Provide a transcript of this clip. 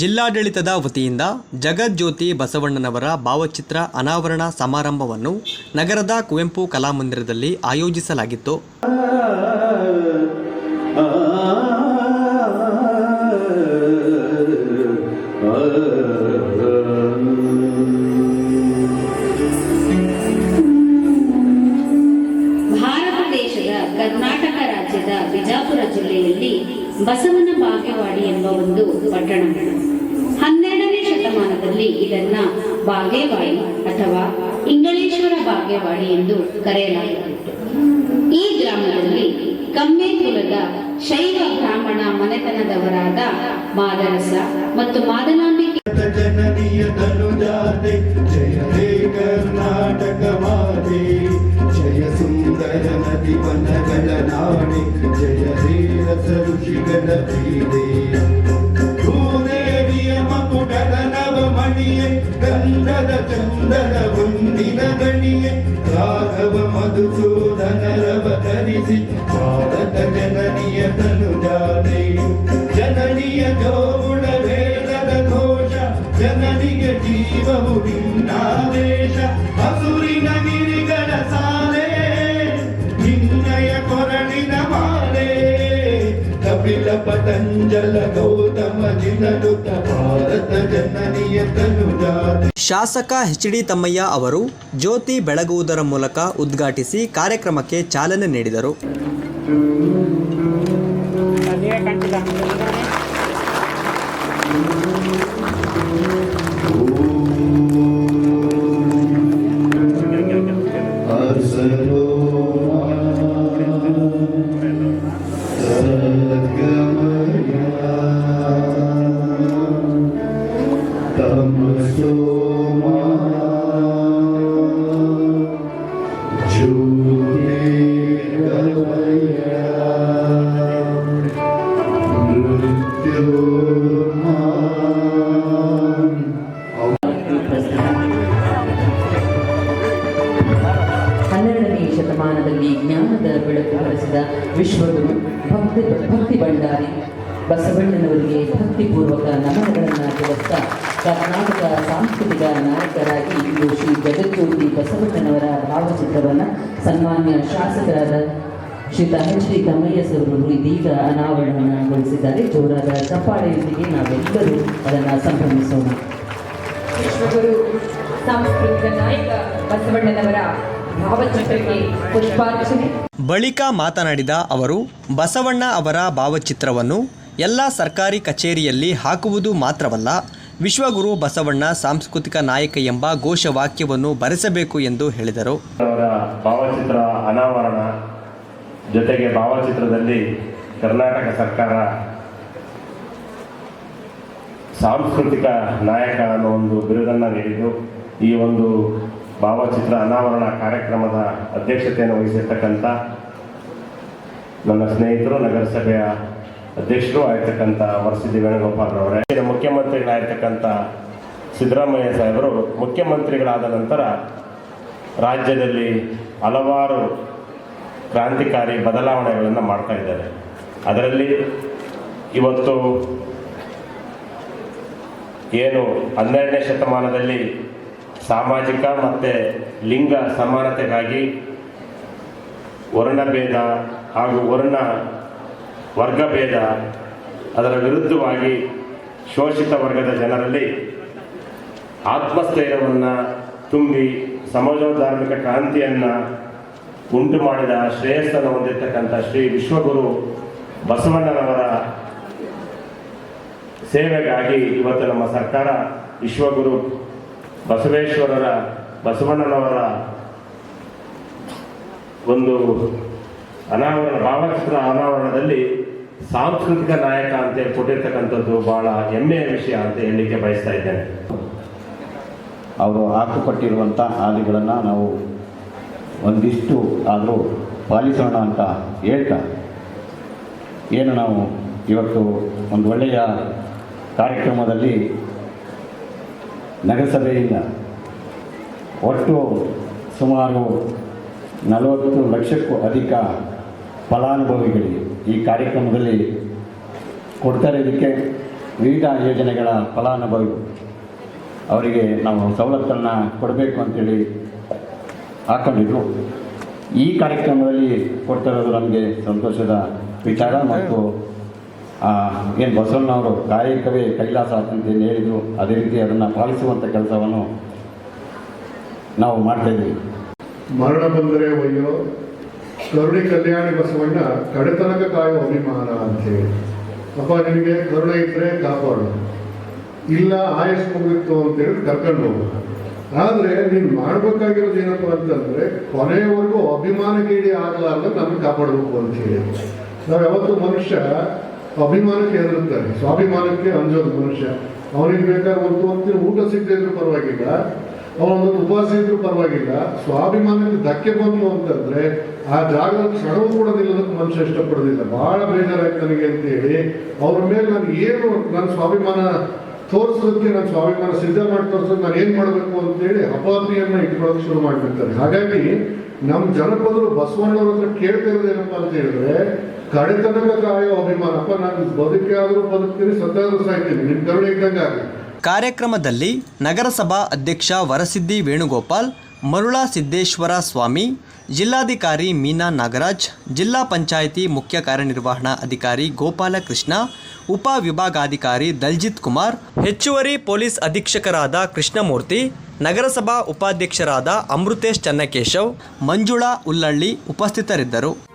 ಜಿಲ್ಲಾಡಳಿತದ ವತಿಯಿಂದ ಜಗಜ್ಯೋತಿ ಬಸವಣ್ಣನವರ ಭಾವಚಿತ್ರ ಅನಾವರಣ ಸಮಾರಂಭವನ್ನು ನಗರದ ಕುವೆಂಪು ಕಲಾಮಂದಿರದಲ್ಲಿ ಆಯೋಜಿಸಲಾಗಿತ್ತು. ಬಸವನ ಬಾಗೇವಾಡಿ ಎಂಬ ಒಂದು ಪಟ್ಟಣ. ಹನ್ನೆರಡನೇ ಶತಮಾನದಲ್ಲಿ ಇದನ್ನ ಬಾಗೇವಾಡಿ ಅಥವಾ ಇಂಗಳೇಶ್ವರ ಬಾಗೇವಾಡಿ ಎಂದು ಕರೆಯಲಾಗುತ್ತಿತ್ತು ಈ ಗ್ರಾಮದಲ್ಲಿ ಕಮ್ಮೆ ಕುಲದ ಶೈವ ಬ್ರಾಹ್ಮಣ ಮನೆತನದವರಾದ ಮಾದರಸ ಮತ್ತು ಮಾದನಾಂಬಿಕೆ ಗಂಧದ ಚಂದದ ಹೊಂದಿನ ಗಣಿಯೇ ರಾಘವ ಮಧುಸೂದನರವ ಧರಿಸಿ ಭಾರತ ಜನನಿಯ ತನುಜಾತೆ ಜನನಿಯ ಜೋಗುಳ ವೇದದ ಘೋಷ ಜನನಿಗೆ ಜೀವವು ಕಪಿಲ ಪತಂಜಲ ಗೌತಮ ಭಾರತ ಜನನಿಯ ತನುಜಾತೆ. ಶಾಸಕ ಎಚ್ ಡಿ ತಮ್ಮಯ್ಯ ಅವರು ಜ್ಯೋತಿ ಬೆಳಗುವುದರ ಮೂಲಕ ಉದ್ಘಾಟಿಸಿ ಕಾರ್ಯಕ್ರಮಕ್ಕೆ ಚಾಲನೆ ನೀಡಿದರು. ಜ್ಞಾನದ ಬೆಳಕು ಹರಿಸಿದ ವಿಶ್ವಗುರು ಭಕ್ತಿ ಭಕ್ತಿ ಭಂಡಾರಿ ಬಸವಣ್ಣನವರಿಗೆ ಭಕ್ತಿಪೂರ್ವಕ ನಮನಗಳನ್ನು ತಿಳಿಸ್ತಾ ಕರ್ನಾಟಕ ಸಾಂಸ್ಕೃತಿಕ ನಾಯಕರಾಗಿ ಇಂದು ಶ್ರೀ ಜಗಜ್ಯೋತಿ ಬಸವಣ್ಣನವರ ಭಾವಚಿತ್ರವನ್ನು ಸನ್ಮಾನ್ಯ ಶಾಸಕರಾದ ಶ್ರೀ ಎಚ್ ಡಿ ತಮ್ಮಯ್ಯಸವರು ಇದೀಗ ಅನಾವರಣಗೊಳಿಸಿದ್ದಾರೆ ಜೋರಾದ ಚಪ್ಪಾಳೆಯೊಂದಿಗೆ ನಾವೆಲ್ಲರೂ ಅದನ್ನು ಸಂಭ್ರಮಿಸೋಣ. ವಿಶ್ವಗುರು, ಸಾಂಸ್ಕೃತಿಕ ನಾಯಕ ಬಸವಣ್ಣನವರ ಭಾವಚಿತ್ರಕ್ಕೆ ಬಳಿಕ ಮಾತನಾಡಿದ ಅವರು, ಬಸವಣ್ಣ ಅವರ ಭಾವಚಿತ್ರವನ್ನು ಎಲ್ಲ ಸರ್ಕಾರಿ ಕಚೇರಿಯಲ್ಲಿ ಹಾಕುವುದು ಮಾತ್ರವಲ್ಲ, ವಿಶ್ವಗುರು ಬಸವಣ್ಣ ಸಾಂಸ್ಕೃತಿಕ ನಾಯಕ ಎಂಬ ಘೋಷವಾಕ್ಯವನ್ನು ಬರೆಸಬೇಕು ಎಂದು ಹೇಳಿದರು. ಅವರ ಭಾವಚಿತ್ರ ಅನಾವರಣ ಜೊತೆಗೆ ಭಾವಚಿತ್ರದಲ್ಲಿ ಕರ್ನಾಟಕ ಸರ್ಕಾರ ಸಾಂಸ್ಕೃತಿಕ ನಾಯಕ ಅನ್ನೋ ಒಂದು ಬಿರುದನ್ನು ನೀಡಿದ್ದು, ಈ ಒಂದು ಭಾವಚಿತ್ರ ಅನಾವರಣ ಕಾರ್ಯಕ್ರಮದ ಅಧ್ಯಕ್ಷತೆಯನ್ನು ವಹಿಸಿರ್ತಕ್ಕಂಥ ನನ್ನ ಸ್ನೇಹಿತರು, ನಗರಸಭೆಯ ಅಧ್ಯಕ್ಷರು ಆಗಿರ್ತಕ್ಕಂಥ ವರಸಿದ್ದಿ ವೇಣುಗೋಪಾಲ್ರವರೇ ಮುಖ್ಯಮಂತ್ರಿಗಳಾಗಿರ್ತಕ್ಕಂಥ ಸಿದ್ದರಾಮಯ್ಯ ಸಾಹೇಬರು, ಮುಖ್ಯಮಂತ್ರಿಗಳಾದ ನಂತರ ರಾಜ್ಯದಲ್ಲಿ ಹಲವಾರು ಕ್ರಾಂತಿಕಾರಿ ಬದಲಾವಣೆಗಳನ್ನು ಮಾಡ್ತಾ ಇದ್ದಾರೆ. ಅದರಲ್ಲಿ ಇವತ್ತು ಏನು ಹನ್ನೆರಡನೇ ಶತಮಾನದಲ್ಲಿ ಸಾಮಾಜಿಕ ಮತ್ತು ಲಿಂಗ ಸಮಾನತೆಗಾಗಿ ವರ್ಣಭೇದ ಹಾಗೂ ವರ್ಣ ವರ್ಗಭೇದ ಅದರ ವಿರುದ್ಧವಾಗಿ ಶೋಷಿತ ವರ್ಗದ ಜನರಲ್ಲಿ ಆತ್ಮಸ್ಥೈರ್ಯವನ್ನು ತುಂಬಿ ಸಮಾಜೋಧಾರ್ಮಿಕ ಕ್ರಾಂತಿಯನ್ನು ಉಂಟು ಮಾಡಿದ ಶ್ರೇಯಸ್ಸನ್ನು ಹೊಂದಿರತಕ್ಕಂಥ ಶ್ರೀ ವಿಶ್ವಗುರು ಬಸವಣ್ಣನವರ ಸೇವೆಗಾಗಿ ಇವತ್ತು ನಮ್ಮ ಸರ್ಕಾರ ವಿಶ್ವಗುರು ಬಸವೇಶ್ವರರ, ಬಸವಣ್ಣನವರ ಒಂದು ಅನಾವರಣ, ಭಾವಚಿತ್ರ ಅನಾವರಣದಲ್ಲಿ ಸಾಂಸ್ಕೃತಿಕ ನಾಯಕ ಅಂತ ಕೊಟ್ಟಿರ್ತಕ್ಕಂಥದ್ದು ಬಹಳ ಹೆಮ್ಮೆಯ ವಿಷಯ ಅಂತ ಹೇಳಲಿಕ್ಕೆ ಬಯಸ್ತಾ ಇದ್ದೇನೆ. ಅವರು ಹಾಕಿಕೊಟ್ಟಿರುವಂಥ ಹಾದಿಗಳನ್ನು ನಾವು ಒಂದಿಷ್ಟು ಆದರೂ ಪಾಲಿಸೋಣ ಅಂತ ಹೇಳ್ತಾ ಏನು ನಾವು ಇವತ್ತು ಒಂದು ಒಳ್ಳೆಯ ಕಾರ್ಯಕ್ರಮದಲ್ಲಿ ನಗರಸಭೆಯಿಂದ ಒಟ್ಟು ಸುಮಾರು ನಲವತ್ತು ಲಕ್ಷಕ್ಕೂ ಅಧಿಕ ಫಲಾನುಭವಿಗಳಿಗೆ ಈ ಕಾರ್ಯಕ್ರಮದಲ್ಲಿ ಕೊಡ್ತಾರೆ. ಇದಕ್ಕೆ ವಿವಿಧ ಯೋಜನೆಗಳ ಫಲಾನುಭವಿ ಅವರಿಗೆ ನಾವು ಸವಲತ್ತನ್ನು ಕೊಡಬೇಕು ಅಂತೇಳಿ ಹಾಕೊಂಡಿದ್ರು. ಈ ಕಾರ್ಯಕ್ರಮದಲ್ಲಿ ಕೊಡ್ತಿರೋದು ನಮಗೆ ಸಂತೋಷದ ವಿಚಾರ ಮತ್ತು ಏನು ಬಸವಣ್ಣವರು ಕಾಯಕವೇ ಕೈಲಾಸ ಅಂತ ಏನು ಹೇಳಿದರು ಅದೇ ರೀತಿ ಅದನ್ನು ಪಾಲಿಸುವಂಥ ಕೆಲಸವನ್ನು ನಾವು ಮಾಡ್ತಾಯಿದ್ದೀವಿ ಮರಣ ಬಂದರೆ ಒಯ್ಯೋ, ಕರುಣೆ ಕಲ್ಯಾಣಿ ಬಸವಣ್ಣ, ಕಡೆತನಕ ಕಾಯೋ ಅಭಿಮಾನ ಅಂತೇಳಿ. ಅಪ್ಪ ನಿಮಗೆ ಕರುಣೆ ಇದ್ರೆ ಕಾಪಾಡು. ಇಲ್ಲ ಆಯಸ್ ಅಂತ ಅಂತೇಳಿ ಕರ್ಕೊಂಡು ಹೋಗ. ಆದರೆ ನೀನು ಮಾಡಬೇಕಾಗಿರೋದು ಏನಪ್ಪ ಅಂತಂದ್ರೆ ಕೊನೆಯವರೆಗೂ ಅಭಿಮಾನಗೀಡಿ ಆಗಲಾರ್ದು ನಮಗೆ ಕಾಪಾಡಬೇಕು ಅಂತ ಹೇಳಿ ನಾವು ಯಾವತ್ತು ಮನುಷ್ಯ ಅಭಿಮಾನಕ್ಕೆ ಹೆದರುತ್ತಾರೆ. ಸ್ವಾಭಿಮಾನಕ್ಕೆ ಅಂಜೋದು ಮನುಷ್ಯ. ಅವನಿಗೆ ಬೇಕಾದ ಒಂದು ಹೊತ್ತಿನ ಊಟ ಸಿಗದೇ ಇದ್ರೂ ಪರವಾಗಿಲ್ಲ. ಅವನೊಂದು ಉಪವಾಸ ಇದ್ರೂ ಪರವಾಗಿಲ್ಲ. ಸ್ವಾಭಿಮಾನಕ್ಕೆ ಧಕ್ಕೆ ಬಂತು ಅಂತಂದ್ರೆ ಆ ಜಾಗದ ಕ್ಷಣವೂ ಕೂಡ ನಿಲ್ಲೋದಕ್ಕೆ ಮನುಷ್ಯ ಇಷ್ಟಪಡೋದಿಲ್ಲ. ಬಹಳ ಬೇಜಾರಾಯ್ತು ನನಗೆ ಅಂತ ಹೇಳಿ ಅವ್ರ ಮೇಲೆ ನಾನು ಏನು ನನ್ನ ಸ್ವಾಭಿಮಾನ ತೋರಿಸೋದಕ್ಕೆ, ನನ್ನ ಸ್ವಾಭಿಮಾನ ಸಿದ್ಧ ಮಾಡಿ ತೋರಿಸೋದಕ್ಕೆ ನಾನು ಏನು ಮಾಡಬೇಕು ಅಂತೇಳಿ ಅಪಾದಿಯನ್ನ ಇಟ್ಕೊಳ್ಳೋಕೆ ಶುರು ಮಾಡಿಬಿಡ್ತಾರೆ. ಹಾಗಾಗಿ ನಮ್ಮ ಜನಪದರು ಬಸವಣ್ಣವ್ರ ಹತ್ರ ಕೇಳ್ತಾ ಇರೋದು ಏನಪ್ಪ ಅಂತ ಹೇಳಿದ್ರೆ, ಕಡೆತನಕ ಕಾಯೋ ಅಭಿಮಾನಪ್ಪ ನಾನು ಬದುಕೆ ಆದರೂ ಬದುಕ್ತೀನಿ ಸತ್ತಾದ್ರೂ ಸಾಯ್ತೀನಿ. ನಿಮ್ಮ ಕರುಣೆ ಇದ್ದಂಗೆ ಆಗಲಿ. ಕಾರ್ಯಕ್ರಮದಲ್ಲಿ ನಗರಸಭಾ ಅಧ್ಯಕ್ಷ ವರಸಿದ್ದಿ ವೇಣುಗೋಪಾಲ್, ಮರುಳಾ ಸಿದ್ದೇಶ್ವರ ಸ್ವಾಮಿ, ಜಿಲ್ಲಾಧಿಕಾರಿ ಮೀನಾ ನಾಗರಾಜ್, ಜಿಲ್ಲಾ ಪಂಚಾಯಿತಿ ಮುಖ್ಯ ಕಾರ್ಯನಿರ್ವಹಣಾ ಅಧಿಕಾರಿ ಗೋಪಾಲಕೃಷ್ಣ, ಉಪ ವಿಭಾಗಾಧಿಕಾರಿ ದಲ್ಜಿತ್ ಕುಮಾರ್, ಹೆಚ್ಚುವರಿ ಪೊಲೀಸ್ ಅಧೀಕ್ಷಕರಾದ ಕೃಷ್ಣಮೂರ್ತಿ ನಗರಸಭಾ ಉಪಾಧ್ಯಕ್ಷರಾದ ಅಮೃತೇಶ್ ಚನ್ನಕೇಶವ್ ಮಂಜುಳಾ ಉಲ್ಲಳ್ಳಿ ಉಪಸ್ಥಿತರಿದ್ದರು.